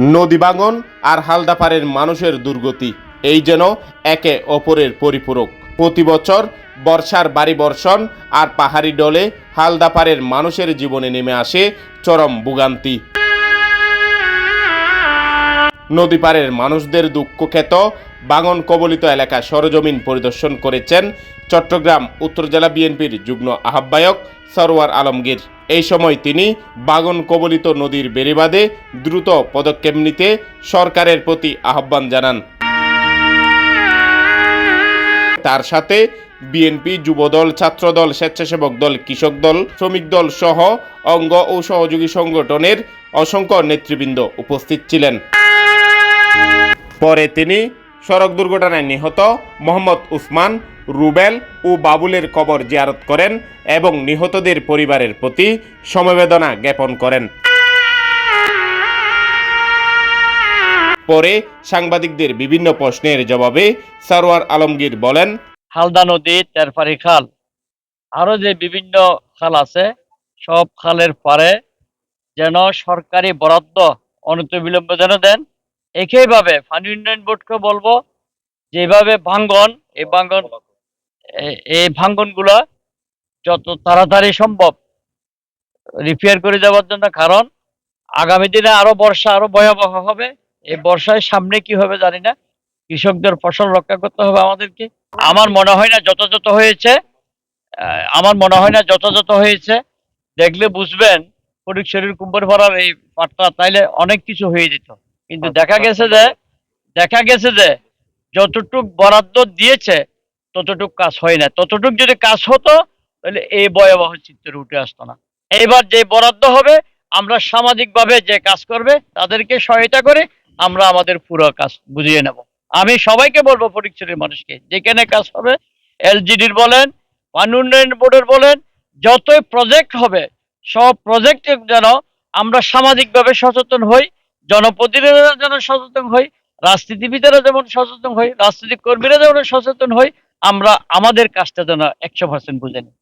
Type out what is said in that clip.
নদী ভাঙন আর হালদাপাড়ের মানুষের দুর্গতি। এই যেন একে অপরের পরিপূরক। প্রতি বছর বর্ষার বাড়ি বর্ষণ আর পাহাড়ি ডলে হালদাপাড়ের মানুষের জীবনে নেমে আসে চরম ভোগান্তি। নদী পাড়ের মানুষদের দুঃখ খ্যাত বাঙন কবলিত এলাকা সরজমিন পরিদর্শন করেছেন চট্টগ্রাম উত্তর জেলা বিএনপির যুগ্ম আহ্বায়ক সরওয়ার আলমগীর। এই সময় তিনি বাগন কবলিত নদীর বেড়িবাঁধে দ্রুত পদক্ষেপ নিতে সরকারের প্রতি আহ্বান জানান। তার সাথে বিএনপি যুবদল, ছাত্রদল, স্বেচ্ছাসেবক দল, কৃষক দল, শ্রমিক দল সহ অঙ্গ ও সহযোগী সংগঠনের অসংখ্য নেতৃবৃন্দ উপস্থিত ছিলেন। পরে তিনি সড়ক দুর্ঘটনায় নিহত মোহাম্মদ উসমান, রুবেল ও বাবুলের কবর জিয়ারত করেন এবং নিহতদের পরিবারের প্রতি সমবেদনা জ্ঞাপন করেন। পরে সাংবাদিকদের বিভিন্ন প্রশ্নের জবাবে সারোয়ার আলমগীর বলেন, হালদা নদী তেরপারি খাল। আরও যে বিভিন্ন খাল আছে, সব খালের পারে যেন সরকারি বরাদ্দ অনতিবিলম্বে যেন দেন একইভাবে পানি উন্নয়ন বোর্ডকে বলব, যেভাবে ভাঙ্গন, এই ভাঙ্গন, এই ভাঙ্গনগুলা যত তাড়াতাড়ি সম্ভব রিপেয়ার করে দেওয়ার জন্য, কারণ আগামী দিনে আরও বর্ষা আরও ভয়াবহ হবে। এই বর্ষায় সামনে কি হবে জানি না। কৃষকদের ফসল রক্ষা করতে হবে আমাদেরকে। আমার মনে হয় না যথাযথ হয়েছে। আমার মনে হয় না যথাযথ হয়েছে। দেখলে বুঝবেন ফটিক শরীর কুম্ভর ভরার এই পাটটা, তাইলে অনেক কিছু হয়ে যেত। কিন্তু দেখা গেছে যে দেখা গেছে যে যতটুক বরাদ্দ দিয়েছে ততটুক কাজ হয় না। ততটুক যদি কাজ হতো তাহলে এই ভয়াবহ চিত্রে উঠে আসতো না। এইবার যে বরাদ্দ হবে আমরা সামাজিকভাবে যে কাজ করবে তাদেরকে সহায়তা করে আমরা আমাদের পুরো কাজ বুঝিয়ে নেব। আমি সবাইকে বলব ফটিকছড়ির মানুষকে যেখানে কাজ হবে এলজিডির বলেন পানি উন্নয়ন বোর্ডের বলেন যতই প্রজেক্ট হবে সব প্রজেক্টে যেন আমরা সামাজিকভাবে সচেতন হই জনপ্রতিনিধিরা যেন সচেতন হই, রাজনীতিবিদেরা যেমন সচেতন হই রাজনৈতিক কর্মীরা যেমন সচেতন হই, আমরা আমাদের কাজটা যেন একশো পার্সেন্ট বুঝে নিই।